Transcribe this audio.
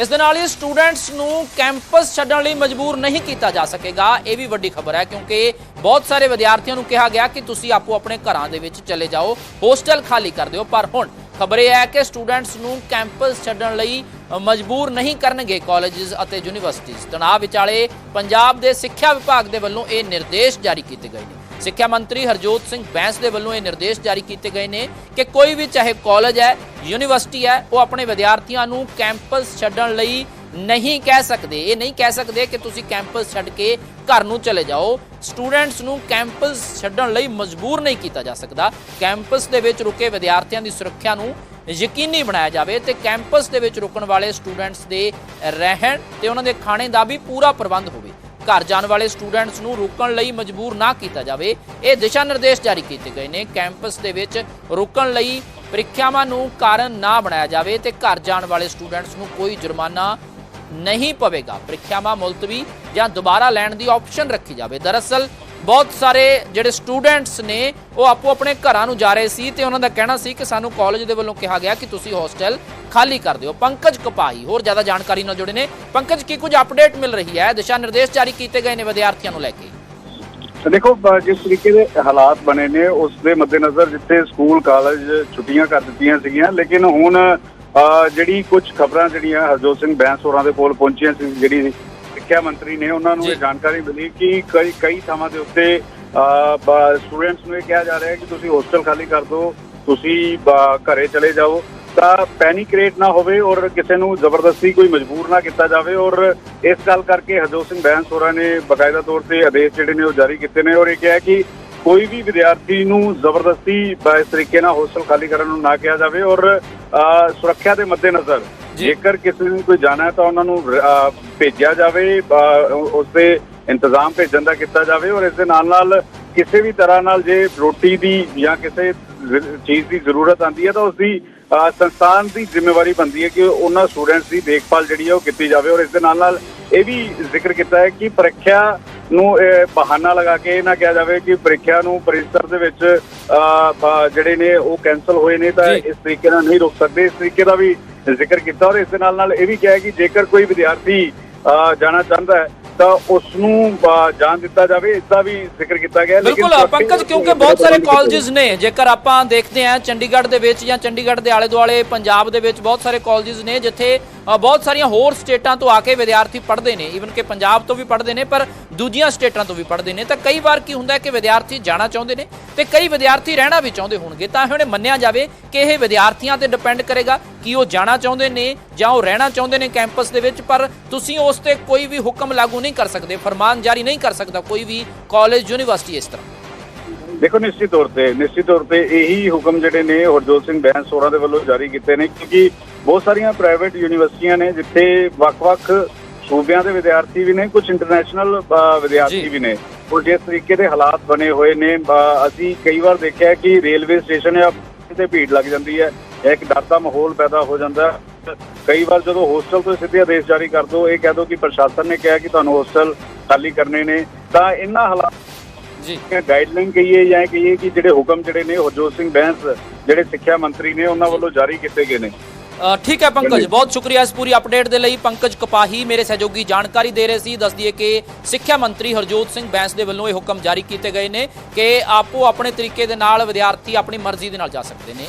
ਇਸ ਦੇ ਨਾਲ ਹੀ ਸਟੂਡੈਂਟਸ ਨੂੰ ਕੈਂਪਸ ਛੱਡਣ ਲਈ ਮਜਬੂਰ ਨਹੀਂ ਕੀਤਾ ਜਾ ਸਕੇਗਾ। ਇਹ ਵੀ ਵੱਡੀ ਖਬਰ ਹੈ ਕਿਉਂਕਿ ਬਹੁਤ ਸਾਰੇ ਵਿਦਿਆਰਥੀਆਂ ਨੂੰ ਕਿਹਾ ਗਿਆ ਕਿ ਤੁਸੀਂ ਆਪੋ ਆਪਣੇ ਘਰਾਂ ਦੇ ਵਿੱਚ ਚਲੇ ਜਾਓ, ਹੋਸਟਲ ਖਾਲੀ ਕਰ ਦਿਓ। ਪਰ ਹੁਣ ਖਬਰ ਇਹ ਹੈ ਕਿ ਸਟੂਡੈਂਟਸ ਨੂੰ ਕੈਂਪਸ ਛੱਡਣ ਲਈ ਮਜਬੂਰ ਨਹੀਂ ਕਰਨਗੇ ਕਾਲਜਸ ਅਤੇ ਯੂਨੀਵਰਸਿਟੀਆਂ ਤਣਾਅ ਵਿਚਾਲੇ ਪੰਜਾਬ ਦੇ ਸਿੱਖਿਆ ਵਿਭਾਗ ਦੇ ਵੱਲੋਂ ਇਹ ਨਿਰਦੇਸ਼ ਜਾਰੀ ਕੀਤੇ ਗਏ ਨੇ। ਸਿੱਖਿਆ ਮੰਤਰੀ ਹਰਜੋਤ ਸਿੰਘ ਬੈਂਸ ਦੇ ਵੱਲੋਂ ਇਹ ਨਿਰਦੇਸ਼ ਜਾਰੀ ਕੀਤੇ ਗਏ ਨੇ ਕਿ ਕੋਈ ਵੀ ਚਾਹੇ ਕਾਲਜ ਹੈ ਯੂਨੀਵਰਸਿਟੀ ਹੈ, ਉਹ ਆਪਣੇ ਵਿਦਿਆਰਥੀਆਂ ਨੂੰ ਕੈਂਪਸ ਛੱਡਣ ਲਈ ਨਹੀਂ ਕਹਿ ਸਕਦੇ। ਇਹ ਨਹੀਂ ਕਹਿ ਸਕਦੇ ਕਿ ਤੁਸੀਂ ਕੈਂਪਸ ਛੱਡ ਕੇ ਘਰ ਨੂੰ ਚਲੇ ਜਾਓ। ਸਟੂਡੈਂਟਸ ਨੂੰ ਕੈਂਪਸ ਛੱਡਣ ਲਈ ਮਜਬੂਰ ਨਹੀਂ ਕੀਤਾ ਜਾ ਸਕਦਾ। ਕੈਂਪਸ ਦੇ ਵਿੱਚ ਰੁਕੇ ਵਿਦਿਆਰਥੀਆਂ ਦੀ ਸੁਰੱਖਿਆ ਨੂੰ ਯਕੀਨੀ ਬਣਾਇਆ ਜਾਵੇ ਤੇ ਕੈਂਪਸ ਦੇ ਵਿੱਚ ਰੁਕਣ ਵਾਲੇ ਸਟੂਡੈਂਟਸ ਦੇ ਰਹਿਣ ਤੇ ਉਹਨਾਂ ਦੇ ਖਾਣੇ ਦਾ ਵੀ ਪੂਰਾ ਪ੍ਰਬੰਧ ਹੋਵੇ। ਘਰ ਜਾਣ ਵਾਲੇ ਸਟੂਡੈਂਟਸ ਨੂੰ ਰੁਕਣ ਲਈ ਮਜਬੂਰ ਨਾ ਕੀਤਾ ਜਾਵੇ। ਇਹ ਦਿਸ਼ਾ ਨਿਰਦੇਸ਼ ਜਾਰੀ ਕੀਤੇ ਗਏ ਨੇ। ਕੈਂਪਸ ਦੇ ਵਿੱਚ ਰੁਕਣ ਲਈ ਪ੍ਰੀਖਿਆਵਾਂ ਨੂੰ ਕਾਰਨ ਨਾ ਬਣਾਇਆ ਜਾਵੇ ਤੇ ਘਰ ਜਾਣ ਵਾਲੇ ਸਟੂਡੈਂਟਸ ਨੂੰ ਕੋਈ ਜੁਰਮਾਨਾ ਨਹੀਂ ਪਵੇਗਾ। ਪ੍ਰੀਖਿਆਵਾਂ ਮੁਲਤਵੀ ਜਾਂ ਦੁਬਾਰਾ ਲੈਣ ਦੀ ਆਪਸ਼ਨ ਰੱਖੀ ਜਾਵੇ। ਦਰਅਸਲ, ਬਹੁਤ ਸਾਰੇ ਜਿਹੜੇ ਸਟੂਡੈਂਟਸ ਨੇ, ਉਹ ਆਪੋ ਆਪਣੇ ਘਰਾਂ ਨੂੰ ਜਾ ਰਹੇ ਸੀ ਤੇ ਉਹਨਾਂ ਦਾ ਕਹਿਣਾ ਸੀ ਕਿ ਸਾਨੂੰ ਕਾਲਜ ਦੇ ਵੱਲੋਂ ਕਿਹਾ ਗਿਆ ਕਿ ਤੁਸੀਂ ਹੋਸਟਲ ਖਾਲੀ ਕਰ ਦਿਓ। ਪੰਕਜ ਕਪਾਈ ਹੋਰ ਜ਼ਿਆਦਾ ਜਾਣਕਾਰੀ ਨਾਲ ਜੁੜੇ ਨੇ। ਪੰਕਜ, ਕੀ ਕੁਝ ਅਪਡੇਟ ਮਿਲ ਰਹੀ ਹੈ? ਦਿਸ਼ਾ ਨਿਰਦੇਸ਼ ਜਾਰੀ ਕੀਤੇ ਗਏ ਨੇ ਵਿਦਿਆਰਥੀਆਂ ਨੂੰ ਲੈ ਕੇ। ਦੇਖੋ ਜਿਸ ਤਰੀਕੇ ਦੇ ਹਾਲਾਤ ਬਣੇ ਨੇ ਉਸ ਦੇ ਮੱਦੇਨਜ਼ਰ ਜਿੱਥੇ ਸਕੂਲ ਕਾਲਜ ਛੁੱਟੀਆਂ ਕਰ ਦਿੱਤੀਆਂ ਸੀਗੀਆਂ ਲੇਕਿਨ ਹੁਣ ਜਿਹੜੀ ਕੁਝ ਖਬਰਾਂ ਜਿਹੜੀਆਂ ਹਰਜੋਤ ਸਿੰਘ ਬੈਂਸ ਹੋਰਾਂ ਦੇ ਕੋਲ ਪਹੁੰਚੀਆਂ ਸੀ ਜਿਹੜੀ ਸਿੱਖਿਆ ਮੰਤਰੀ ਨੇ ਉਹਨਾਂ ਨੂੰ। ਇਹ ਜਾਣਕਾਰੀ ਮਿਲੀ ਕਿ ਕਈ ਕਈ ਥਾਵਾਂ ਦੇ ਉੱਤੇ ਸਟੂਡੈਂਟਸ ਨੂੰ ਇਹ ਕਿਹਾ ਜਾ ਰਿਹਾ ਹੈ ਕਿ ਤੁਸੀਂ ਹੋਸਟਲ ਖਾਲੀ ਕਰ ਦਿਓ ਤੁਸੀਂ ਘਰੇ ਚਲੇ ਜਾਓ ਤਾਂ ਪੈਨਿਕ ਰੇਟ ਨਾ ਹੋਵੇ ਔਰ ਕਿਸੇ ਨੂੰ ਜ਼ਬਰਦਸਤੀ ਕੋਈ ਮਜਬੂਰ ਨਾ ਕੀਤਾ ਜਾਵੇ ਔਰ ਇਸ ਗੱਲ ਕਰਕੇ ਹਰਜੋਤ ਸਿੰਘ ਬੈਂਸ ਹੋਰਾਂ ਨੇ ਬਕਾਇਦਾ ਤੌਰ ਤੇ ਆਦੇਸ਼ ਜਿਹੜੇ ਨੇ ਉਹ ਜਾਰੀ ਕੀਤੇ ਨੇ ਔਰ ਇਹ ਕਿਹਾ ਕਿ ਕੋਈ ਵੀ ਵਿਦਿਆਰਥੀ ਨੂੰ ਜ਼ਬਰਦਸਤੀ ਇਸ ਤਰੀਕੇ ਨਾਲ ਹੋਸਟਲ ਖਾਲੀ ਕਰਨ ਨੂੰ ਨਾ ਕਿਹਾ ਜਾਵੇ ਔਰ ਸੁਰੱਖਿਆ ਦੇ ਮੱਦੇਨਜ਼ਰ। ਜੇਕਰ ਕਿਸੇ ਨੂੰ ਕੋਈ ਜਾਣਾ ਹੈ ਤਾਂ ਉਹਨਾਂ ਨੂੰ ਭੇਜਿਆ ਜਾਵੇ ਉਸ ਦੇ ਇੰਤਜ਼ਾਮ ਭੇਜਣ ਦਾ ਕੀਤਾ ਜਾਵੇ ਔਰ ਇਸ ਦੇ ਨਾਲ ਨਾਲ ਕਿਸੇ ਵੀ ਤਰ੍ਹਾਂ ਨਾਲ ਜੇ ਰੋਟੀ ਦੀ ਜਾਂ ਕਿਸੇ ਚੀਜ਼ ਦੀ ਜ਼ਰੂਰਤ ਆਂਦੀ ਹੈ ਤਾਂ ਉਸ ਦੀ ਸੰਸਥਾਨ ਦੀ ਜ਼ਿੰਮੇਵਾਰੀ ਬਣਦੀ ਹੈ ਕਿ ਉਹਨਾਂ ਸਟੂਡੈਂਟਸ ਦੀ ਦੇਖਭਾਲ ਜਿਹੜੀ ਹੈ ਉਹ ਕੀਤੀ ਜਾਵੇ ਔਰ ਇਸ ਦੇ ਨਾਲ ਨਾਲ ਇਹ ਵੀ ਜ਼ਿਕਰ ਕੀਤਾ ਹੈ ਕਿ ਪ੍ਰੀਖਿਆ ਨੂੰ ਬਹਾਨਾ ਲਗਾ ਕੇ ਇਹ ਨਾ ਕਿਹਾ ਜਾਵੇ ਕਿ ਪ੍ਰੀਖਿਆ ਨੂੰ ਪਰਿਸਰ ਦੇ ਵਿੱਚ ਜਿਹੜੇ ਨੇ ਉਹ ਕੈਨਸਲ ਹੋਏ ਨੇ ਤਾਂ। ਇਸ ਤਰੀਕੇ ਨਾਲ ਨਹੀਂ ਰੁਕ ਸਕਦੇ ਇਸ ਤਰੀਕੇ ਦਾ ਵੀ ਜ਼ਿਕਰ ਕੀਤਾ ਔਰ ਇਸ ਦੇ ਨਾਲ ਨਾਲ ਇਹ ਵੀ ਕਿਹਾ ਕਿ ਜੇਕਰ ਕੋਈ ਵਿਦਿਆਰਥੀ ਜਾਣਾ ਚਾਹੁੰਦਾ ਹੈ ਤਾਂ ਉਸ ਨੂੰ ਜਾਣ ਦਿੱਤਾ ਜਾਵੇ ਇਸ ਦਾ ਵੀ ਜ਼ਿਕਰ ਕੀਤਾ ਗਿਆ। ਲੇਕਿਨ ਬਿਲਕੁਲ ਪੰਕਜ ਕਿਉਂਕਿ ਬਹੁਤ ਸਾਰੇ ਕਾਲਜਸ ਨੇ ਜੇਕਰ ਆਪਾਂ ਦੇਖਦੇ ਹਾਂ ਚੰਡੀਗੜ੍ਹ ਦੇ ਵਿੱਚ ਜਾਂ ਚੰਡੀਗੜ੍ਹ ਦੇ ਆਲੇ ਦੁਆਲੇ ਪੰਜਾਬ ਦੇ ਵਿੱਚ ਬਹੁਤ ਸਾਰੇ ਕਾਲਜਸ ਨੇ ਜਿੱਥੇ ਬਹੁਤ ਸਾਰੀਆਂ ਹੋਰ ਸਟੇਟਾਂ ਤੋਂ ਆ ਕੇ ਵਿਦਿਆਰਥੀ ਪੜ੍ਹਦੇ ਨੇ ਈਵਨ ਕਿ ਪੰਜਾਬ ਤੋਂ ਵੀ ਪੜ੍ਹਦੇ ਨੇ ਪਰ ਦੂਜੀਆਂ ਸਟੇਟਾਂ ਤੋਂ ਵੀ ਪੜ੍ਹਦੇ ਨੇ ਤਾਂ ਕਈ ਵਾਰ ਕੀ ਹੁੰਦਾ ਕਿ ਵਿਦਿਆਰਥੀ ਜਾਣਾ ਚਾਹੁੰਦੇ ਨੇ ਤੇ ਕਈ ਵਿਦਿਆਰਥੀ ਰਹਿਣਾ ਵੀ ਚਾਹੁੰਦੇ ਹੋਣਗੇ ਤਾਂ ਹੁਣ ਮੰਨਿਆ ਜਾਵੇ ਕਿ ਇਹ ਵਿਦਿਆਰਥੀਆਂ ਤੇ ਡਿਪੈਂਡ ਕਰੇਗਾ ਕਿ ਉਹ ਜਾਣਾ ਚਾਹੁੰਦੇ ਨੇ ਜਾਂ ਉਹ ਰਹਿਣਾ ਚਾਹੁੰਦੇ ਨੇ ਕੈਂਪਸ ਦੇ ਵਿੱਚ ਪਰ ਤੁਸੀਂ ਉਸ ਤੇ ਕੋਈ ਵੀ ਹੁਕਮ ਲਾਗੂ ਨਹੀਂ ਕਰ ਸਕਦੇ ਫਰਮਾਨ ਜਾਰੀ ਨਹੀਂ ਕਰ ਸਕਦਾ ਕੋਈ ਵੀ ਕਾਲਜ ਯੂਨੀਵਰਸਿਟੀ ਇਸ ਤਰ੍ਹਾਂ। ਦੇਖੋ ਨਿਸ਼ਚਿਤ ਤੌਰ ਤੇ ਨਿਸ਼ਚਿਤ ਤੌਰ ਤੇ ਇਹੀ ਹੁਕਮ ਜਿਹੜੇ ਨੇ ਹਰਜੋਤ ਸਿੰਘ ਬੈਂਸ ਹੋਰਾਂ ਦੇ ਵੱਲੋਂ ਜਾਰੀ ਕੀਤੇ ਨੇ ਕਿਉਂਕਿ ਬਹੁਤ ਸਾਰੀਆਂ ਪ੍ਰਾਈਵੇਟ ਯੂਨੀਵਰਸਿਟੀਆਂ ਨੇ ਜਿੱਥੇ ਵੱਖ-ਵੱਖ ਸੂਬਿਆਂ ਦੇ ਵਿਦਿਆਰਥੀ ਵੀ ਨੇ ਕੁਝ ਇੰਟਰਨੈਸ਼ਨਲ। ਵਿਦਿਆਰਥੀ ਵੀ ਨੇ। ਔਰ ਜਿਸ ਤਰੀਕੇ ਦੇ ਹਾਲਾਤ ਬਣੇ ਹੋਏ ਨੇ ਅਸੀਂ ਕਈ ਵਾਰ ਦੇਖਿਆ ਕਿ ਰੇਲਵੇ ਸਟੇਸ਼ਨ ਜਾਂ ਤੇ ਭੀੜ ਲੱਗ ਜਾਂਦੀ ਹੈ ਇੱਕ ਡਰ ਦਾ ਮਾਹੌਲ ਪੈਦਾ ਹੋ ਜਾਂਦਾ ਹੈ। ਕਈ ਵਾਰ ਜਦੋਂ ਹੋਸਟਲ ਤੋਂ ਸਿੱਧੇ ਆਦੇਸ਼ ਜਾਰੀ ਕਰ ਦੋ ਇਹ ਕਹਿ ਦੋ ਕਿ ਪ੍ਰਸ਼ਾਸਨ ਨੇ ਕਿਹਾ ਕਿ ਤੁਹਾਨੂੰ ਹੋਸਟਲ ਖਾਲੀ ਕਰਨੇ ਨੇ। ਤਾਂ ਇਹਨਾਂ ਹਾਲਾਤ ਜੀ। ਗਾਈਡਲਾਈਨ ਕਹੀਏ ਜਾਂ ਕਹੀਏ ਕਿ ਜਿਹੜੇ ਹੁਕਮ ਜਿਹੜੇ ਨੇ ਹਰਜੋਤ ਸਿੰਘ ਬੈਂਸ ਜਿਹੜੇ ਸਿੱਖਿਆ ਮੰਤਰੀ ਨੇ ਉਹਨਾਂ ਵੱਲੋਂ ਜਾਰੀ ਕੀਤੇ ਗਏ ਨੇ। ਠੀਕ ਹੈ ਪੰਕਜ ਬਹੁਤ ਸ਼ੁਕਰੀਆ ਇਸ ਪੂਰੀ ਅਪਡੇਟ ਦੇ ਲਈ। ਪੰਕਜ ਕਪਾਹੀ ਮੇਰੇ ਸਹਿਯੋਗੀ ਜਾਣਕਾਰੀ ਦੇ ਰਹੇ ਸੀ ਦੱਸ ਦਈਏ ਕਿ ਸਿੱਖਿਆ ਮੰਤਰੀ ਹਰਜੋਤ ਸਿੰਘ ਬੈਂਸ ਦੇ ਵੱਲੋਂ ਇਹ ਹੁਕਮ ਜਾਰੀ ਕੀਤੇ ਗਏ ਨੇ ਕਿ ਆਪੋ ਆਪਣੇ ਤਰੀਕੇ ਦੇ ਨਾਲ ਵਿਦਿਆਰਥੀ ਆਪਣੀ ਮਰਜ਼ੀ ਦੇ ਨਾਲ ਜਾ ਸਕਦੇ ਨੇ।